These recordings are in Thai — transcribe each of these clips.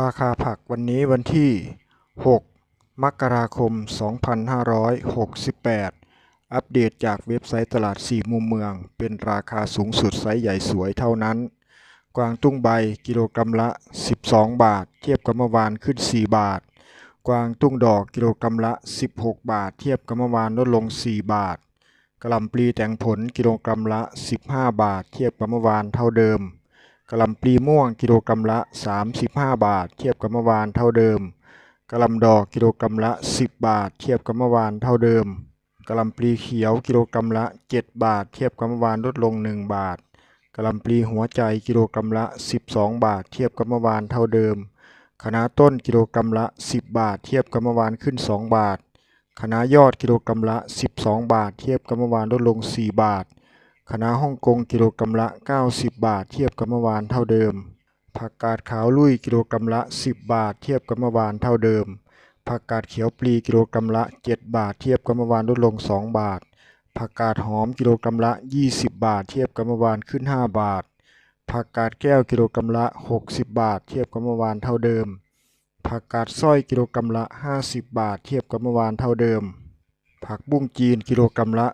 ราคาผักวันนี้วันที่ 6 มกราคม 2568 อัปเดตจากเว็บไซต์ตลาดสี่มุมเมือง เป็นราคาสูงสุดไซส์ใหญ่สวยเท่านั้น กวางตุ้งใบกิโลกรัมละ 12 บาท เทียบกับเมื่อวานขึ้น 4 บาท กวางตุ้งดอกกิโลกรัมละ 16 บาท เทียบกับเมื่อวานลดลง 4 บาทกะล่ำปลีแต่งผลกิโลกรัมละ 15 บาท เทียบกับเมื่อวานเท่าเดิม กะหล่ำปลีม่วงกิโลกรัมละ 35 บาท เทียบกับเมื่อวานเท่าเดิมกะหล่ำดอกกิโลกรัมละ 10 บาท เทียบกับเมื่อวานเท่าเดิมกะหล่ำปลีเขียวกิโลกรัมละ 7 บาท เทียบกับเมื่อวานลดลง 1 บาทกะหล่ำปลีหัวใจกิโลกรัมละ 12 บาท เทียบกับเมื่อวานเท่าเดิมคณะต้นกิโลกรัมละ 10 บาท เทียบกับเมื่อวานขึ้น 2 บาทคณะยอดกิโลกรัมละ 12 บาท เทียบกับเมื่อวานลดลง 4 บาท คณะฮ่องกงกิโลกรัมละ 90 บาท เทียบกับเมื่อวานเท่าเดิม ผักกาดขาวลุยกิโลกรัมละ 10 บาท เทียบกับเมื่อวานเท่าเดิม ผักกาดเขียวปลีกิโลกรัมละ 7 บาท เทียบกับเมื่อวานลดลง 2 บาท ผักกาดหอมกิโลกรัมละ 20 บาท เทียบกับเมื่อวานขึ้น 5 บาท ผักกาดแก้วกิโลกรัมละ 60 บาท เทียบกับเมื่อวานเท่าเดิม ผักกาดสร้อยกิโลกรัมละ 50 บาท เทียบกับเมื่อวานเท่าเดิม ผักบุ้งจีนกิโลกรัมละ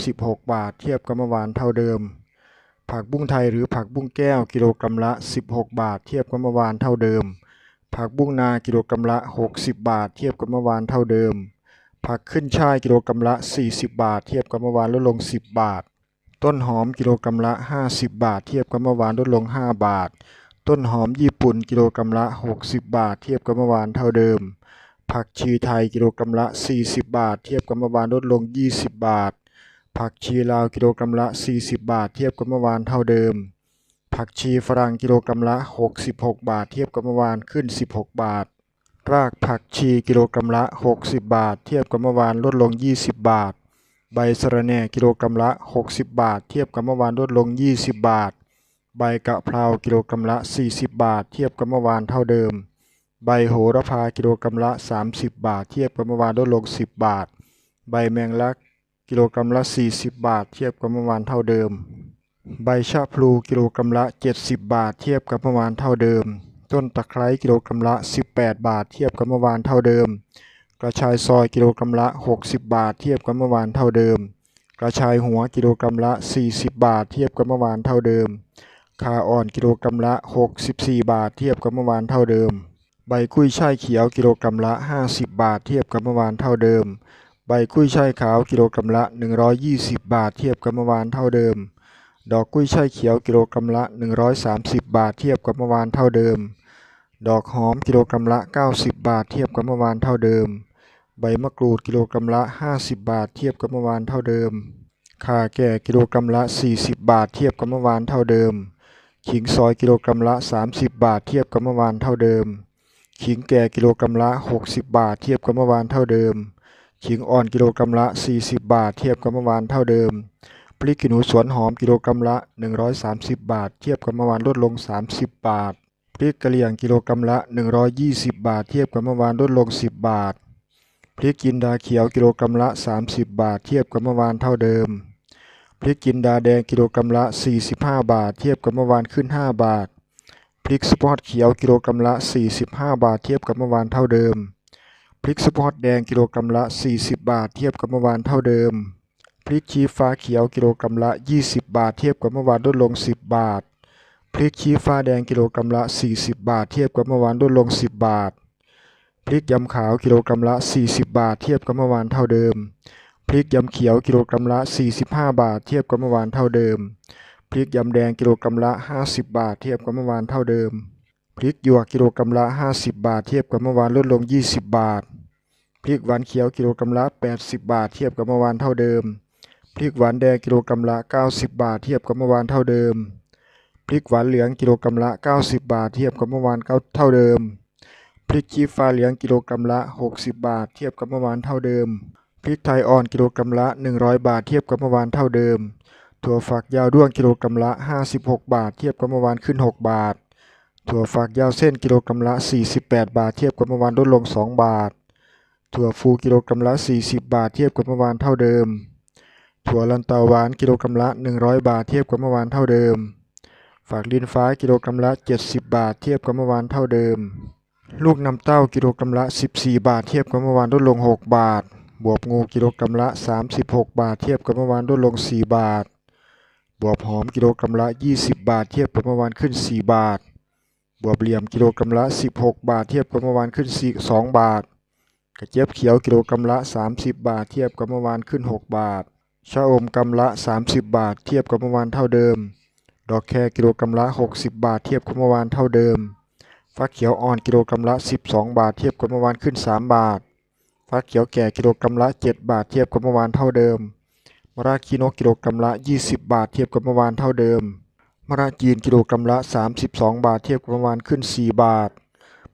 36 บาท เทียบกับเมื่อวานเท่าเดิม ผักบุ้งไทยหรือผักบุ้งแก้วกิโลกรัมละ 16 บาท เทียบกับเมื่อวานเท่าเดิม ผักบุ้งนากิโลกรัมละ 60 บาท เทียบกับเมื่อวานเท่าเดิม ผักขึ้นช่ายกิโลกรัมละ 40 บาท เทียบกับเมื่อวานลดลง 10 บาท ต้นหอมกิโลกรัมละ 50 บาท เทียบกับเมื่อวานลดลง 5 บาท ต้นหอมญี่ปุ่นกิโลกรัมละ 60 บาท เทียบกับเมื่อวานเท่าเดิม ผักชีไทยกิโลกรัมละ 40 บาท เทียบกับเมื่อวานลดลง 20 บาท ผักชีลาวกิโลกรัมละ 40 บาท เทียบกับเมื่อวานเท่าเดิม ผักชีฝรั่งกิโลกรัมละ 66 บาท เทียบกับเมื่อวานขึ้น 16 บาท รากผักชีกิโลกรัมละ 60 บาท เทียบกับเมื่อวานลดลง 20 บาท ใบสะระแหน่กิโลกรัมละ 60 บาท เทียบกับเมื่อวานลดลง 20 บาท ใบกะเพรากิโลกรัมละ 40 บาท เทียบกับเมื่อวานเท่าเดิม ใบโหระพากิโลกรัมละ 30 บาท เทียบกับเมื่อวานลดลง 10 บาท ใบแมงลักกิโลกรัมละ 40 บาท เทียบกับเมื่อวานเท่าเดิม ใบชะพลูกิโลกรัมละ 70 บาท เทียบกับเมื่อวานเท่าเดิม ต้นตะไคร้กิโลกรัมละ 18 บาท เทียบกับเมื่อวานเท่าเดิม กระชายซอยกิโลกรัมละ 60 บาท เทียบกับเมื่อวานเท่าเดิม กระชายหัวกิโลกรัมละ 40 บาท เทียบกับเมื่อวานเท่าเดิม คาอ่อนกิโลกรัมละ 64 บาท เทียบกับเมื่อวานเท่าเดิม ใบกุ้ยช่ายเขียวกิโลกรัมละ 50 บาทเทียบกับเมื่อวานเท่าเดิม ใบกุ้ยช่ายขาวกิโลกรัมละ 120 บาทเทียบกับเมื่อวานเท่าเดิม ดอกกุ้ยช่ายเขียวกิโลกรัมละ 130 บาทเทียบกับเมื่อวานเท่าเดิม ดอกหอมกิโลกรัมละ 90 บาทเทียบกับเมื่อวานเท่าเดิม ใบมะกรูดกิโลกรัมละ 50 บาทเทียบกับเมื่อวานเท่าเดิมข่าแก่กิโลกรัมละ 40 บาทเทียบกับเมื่อวานเท่าเดิม ขิงซอยกิโลกรัมละ 30 บาทเทียบกับเมื่อวานเท่าเดิม ขิงแก่กิโลกรัมละ 60 บาท เทียบกับเมื่อวานเท่าเดิม ขิงอ่อนกิโลกรัมละ 40 บาท เทียบกับเมื่อวานเท่าเดิม พริกขี้หนูสวนหอมกิโลกรัมละ 130 บาท เทียบกับเมื่อวานลดลง 30 บาท พริกกะเหรี่ยงกิโลกรัมละ 120 บาท เทียบกับเมื่อวานลดลง 10 บาท พริกจินดาเขียวกิโลกรัมละ 30 บาท เทียบกับเมื่อวานเท่าเดิม พริกจินดาแดงกิโลกรัมละ 45 บาท เทียบกับเมื่อวานขึ้น 5 บาท พริกสปอร์ตเขียวกิโลกรัมละ 45 บาทเทียบกับเมื่อวานเท่าเดิม พริกสปอร์ตแดงกิโลกรัมละ 40 บาทเทียบกับเมื่อวานเท่าเดิม พริกชี้ฟ้าเขียวกิโลกรัมละ 20 บาทเทียบกับเมื่อวานลดลง 10 บาท พริกชี้ฟ้าแดงกิโลกรัมละ 40 บาทเทียบกับเมื่อวานลดลง 10 บาท พริกยำขาวกิโลกรัมละ 40 บาทเทียบกับเมื่อวานเท่าเดิม พริกยำเขียวกิโลกรัมละ 45 บาทเทียบกับเมื่อวานเท่าเดิม พริกยำแดงกิโลกรัมละ 50 บาท เทียบกับเมื่อวานเท่าเดิม พริกหยวกกิโลกรัมละ 50 บาท เทียบกับเมื่อวานลดลง 20 บาท พริกหวานเขียวกิโลกรัมละ 80 บาท เทียบกับเมื่อวานเท่าเดิม พริกหวานแดงกิโลกรัมละ 90 บาท เทียบกับเมื่อวานเท่าเดิม พริกหวานเหลืองกิโลกรัมละ 90 บาท เทียบกับเมื่อวานเท่าเดิม พริกชี้ฟ้าเหลืองกิโลกรัมละ 60 บาท เทียบกับเมื่อวานเท่าเดิม พริกไทยอ่อนกิโลกรัมละ 100 บาท เทียบกับเมื่อวานเท่าเดิม ถั่วฝักยาวด้วงกิโลกรัมละ 56 บาท เทียบกับเมื่อวานขึ้น 6 บาท ถั่วฝักยาวเส้นกิโลกรัมละ 48 บาท เทียบกับเมื่อวานลดลง 2 บาท ถั่วฟูกิโลกรัมละ 40 บาท เทียบกับเมื่อวานเท่าเดิม ถั่วลันเตาหวานกิโลกรัมละ 100 บาท เทียบกับเมื่อวานเท่าเดิมฝากลิ้นฟ้ากิโลกรัมละ 70 บาท เทียบกับเมื่อวานเท่าเดิม ลูกน้ำเต้ากิโลกรัมละ 14 บาท เทียบกับเมื่อวานลดลง 6 บาทบวบงูกิโลกรัมละ 36 บาท เทียบกับเมื่อวานลดลง 4 บาท บวบหอมกิโลกรัมละ 20 บาท เทียบกับเมื่อวานขึ้น 4 บาท บวบเหลี่ยมกิโลกรัมละ 16 บาท เทียบกับเมื่อวานขึ้น4 2บาท กระเจี๊ยบเขียวกิโลกรัมละ 30 บาท เทียบกับเมื่อวานขึ้น 6 บาทชะอมกำละ 30 บาท เทียบกับเมื่อวานเท่าเดิม ดอกแครกิโลกรัมละ 60 บาท เทียบกับเมื่อวานเท่าเดิมฟักเขียวอ่อนกิโลกรัมละ 12 บาท เทียบกับเมื่อวานขึ้น 3 บาทฟักเขียวแก่กิโลกรัมละ 7 บาท เทียบกับเมื่อวานเท่าเดิม มะระคีนกิโลกรัมละ 20 บาทเทียบกับเมื่อวานเท่าเดิมมะระจีนกิโลกรัมละ 32 บาทเทียบกับเมื่อวานขึ้น 4 บาท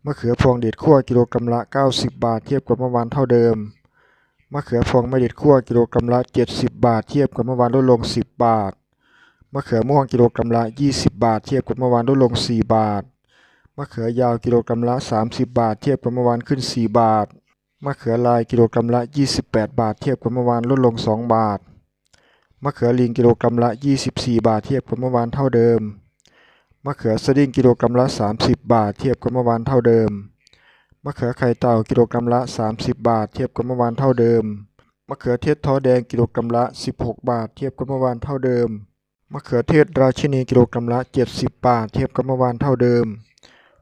มะเขือพวงเด็ดขั้วกิโลกรัมละ 90 บาทเทียบกับเมื่อวานเท่าเดิมมะเขือพวงไม่เด็ดขั้วกิโลกรัมละ 70 บาทเทียบกับเมื่อวานลดลง 10 บาทมะเขือม่วงกิโลกรัมละ 20 บาทเทียบกับเมื่อวานลดลง 4 บาทมะเขือยาวกิโลกรัมละ 30 บาทเทียบกับเมื่อวานขึ้น 4 บาทมะเขือลายกิโลกรัมละ 28 บาทเทียบกับเมื่อวานลดลง 2 บาท มะเขือลิงกิโลกรัมละ 24 บาทเทียบกับเมื่อวานเท่าเดิม มะเขือสดิ้งกิโลกรัมละ 30 บาทเทียบกับเมื่อวานเท่าเดิม มะเขือไข่เต่ากิโลกรัมละ 30 บาทเทียบกับเมื่อวานเท่าเดิม มะเขือเทศท้อแดงกิโลกรัมละ 16 บาทเทียบกับเมื่อวานเท่าเดิม มะเขือเทศราชินีกิโลกรัมละ 70 บาทเทียบกับเมื่อวานเท่าเดิม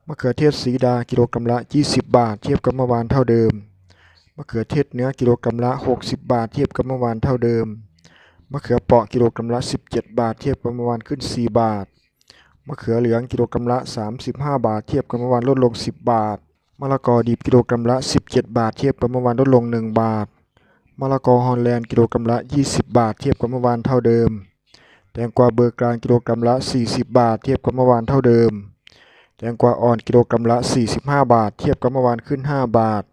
มะเขือเทศสีดากิโลกรัมละ 20 บาทเทียบกับเมื่อวานเท่าเดิม มะเขือเทศเนื้อกิโลกรัมละ 60 บาทเทียบกับเมื่อวานเท่าเดิม มะเขือเปราะกิโลกรัมละ 17 บาท เทียบกับเมื่อวานขึ้น 4 บาท มะเขือเหลืองกิโลกรัมละ 35 บาท เทียบกับเมื่อวานลดลง 10 บาท มะละกอดิบกิโลกรัมละ 17 บาท เทียบกับเมื่อวานลดลง 1 บาท มะละกอฮอลแลนด์กิโลกรัมละ 20 บาท เทียบกับเมื่อวานเท่าเดิม แตงกวาเบอร์กลางกิโลกรัมละ 40 บาท เทียบกับเมื่อวานเท่าเดิม แตงกวาอ่อนกิโลกรัมละ 45 บาท เทียบกับเมื่อวานขึ้น 5 บาท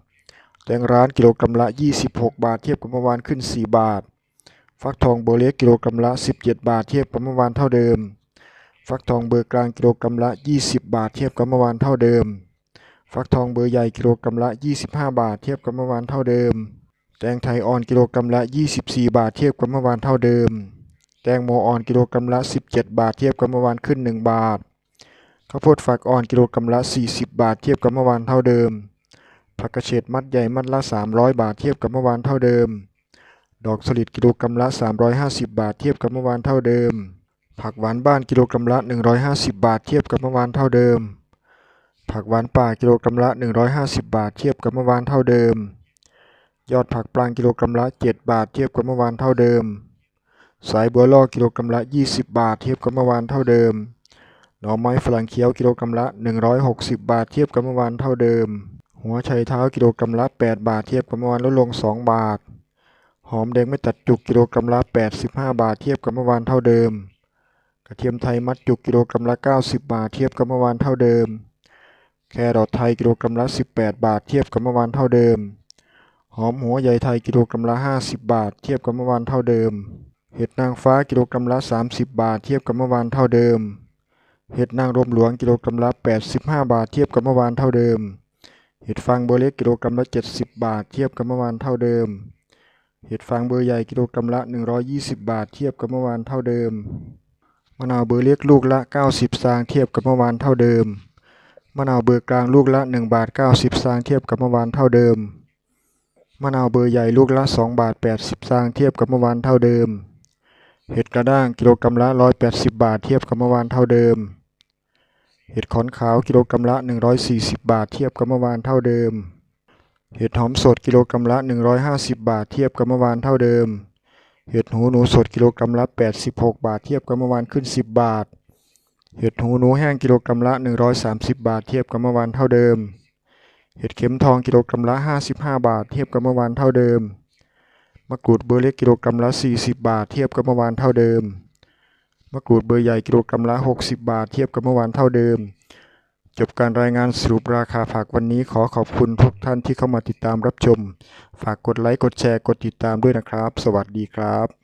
แตงร้านกิโลกรัมละ 26 บาท เทียบกับเมื่อวานขึ้น 4 บาท ฟักทองเบอร์เล็กกิโลกรัมละ 17 บาทเทียบกับเมื่อวานเท่าเดิม ฟักทองเบอร์กลางกิโลกรัมละ 20 บาทเทียบกับเมื่อวานเท่าเดิม ฟักทองเบอร์ใหญ่กิโลกรัมละ 25 บาทเทียบกับเมื่อวานเท่าเดิม แตงไทยอ่อนกิโลกรัมละ 24 บาทเทียบกับเมื่อวานเท่าเดิม แตงโมอ่อนกิโลกรัมละ 17 บาทเทียบกับเมื่อวานขึ้น 1 บาท ข้าวโพดฝักอ่อนกิโลกรัมละ 40 บาทเทียบกับเมื่อวานเท่าเดิม ผักกระเฉดมัดใหญ่มัดละ 300 บาทเทียบกับเมื่อวานเท่าเดิม ดอกสลิดกิโลกรัมละ 350 บาทเทียบกับเมื่อวานเท่าเดิม ผักหวานบ้านกิโลกรัมละ 150 บาทเทียบกับเมื่อวานเท่าเดิม ผักหวานป่ากิโลกรัมละ 150 บาทเทียบกับเมื่อวานเท่าเดิม ยอดผักปลางกิโลกรัมละ 7 บาทเทียบกับเมื่อวานเท่าเดิม สายบัวล่อกิโลกรัมละ 20 บาทเทียบกับเมื่อวานเท่าเดิม หน่อไม้ฝรั่งเขียวกิโลกรัมละ 160 บาทเทียบกับเมื่อวานเท่าเดิม หัวไชเท้ากิโลกรัมละ 8 บาทเทียบกับเมื่อวานลดลง 2 บาท หอมแดงไม่ตัดจุกกิโลกรัมละ 85 บาทเทียบกับเมื่อวานเท่าเดิม กระเทียมไทยมัดจุกกิโลกรัมละ 90 บาทเทียบกับเมื่อวานเท่าเดิม แครอทไทยกิโลกรัมละ 18 บาทเทียบกับเมื่อวานเท่าเดิม หอมหัวใหญ่ไทยกิโลกรัมละ 50 บาทเทียบกับเมื่อวานเท่าเดิม เห็ดนางฟ้ากิโลกรัมละ 30 บาทเทียบกับเมื่อวานเท่าเดิม เห็ดนางรมหลวงกิโลกรัมละ 85 บาทเทียบกับเมื่อวานเท่าเดิม เห็ดฟางเบอร์เล็กกิโลกรัมละ 70 บาทเทียบกับเมื่อวานเท่าเดิม เห็ดฟางเบอร์ใหญ่กิโลกรัมละ 120 บาท เทียบกับเมื่อวานเท่าเดิม มะนาวเบอร์เล็กลูกละ 90 ซางเทียบกับเมื่อวานเท่าเดิม มะนาวเบอร์กลางลูกละ 1 บาท 90 ซางเทียบกับเมื่อวานเท่าเดิม มะนาวเบอร์ใหญ่ลูกละ 2 บาท 80 ซางเทียบกับเมื่อวานเท่าเดิม เห็ดกระด้างกิโลกรัมละ 180 บาท เทียบกับเมื่อวานเท่าเดิม เห็ดขอนขาวกิโลกรัมละ 140 บาท เทียบกับเมื่อวานเท่าเดิม เห็ดหอมสดกิโลกรัมละ 150 บาทเทียบกับเมื่อวานเท่าเดิม เห็ดหูหนูสดกิโลกรัมละ 86 บาทเทียบกับเมื่อวานขึ้น 10 บาท เห็ดหูหนูแห้งกิโลกรัมละ 130 บาทเทียบกับเมื่อวานเท่าเดิม เห็ดเข็มทองกิโลกรัมละ 55 บาทเทียบกับเมื่อวานเท่าเดิม มะกรูดเบอร์เล็กกิโลกรัมละ 40 บาทเทียบกับเมื่อวานเท่าเดิม มะกรูดเบอร์ใหญ่กิโลกรัมละ 60 บาทเทียบกับเมื่อวานเท่าเดิม จบการรายงานสรุปราคาผักวันนี้ขอขอบคุณทุกท่านที่เข้ามาติดตามรับชม ฝากกดไลค์ กดแชร์ กดติดตามด้วยนะครับ สวัสดีครับ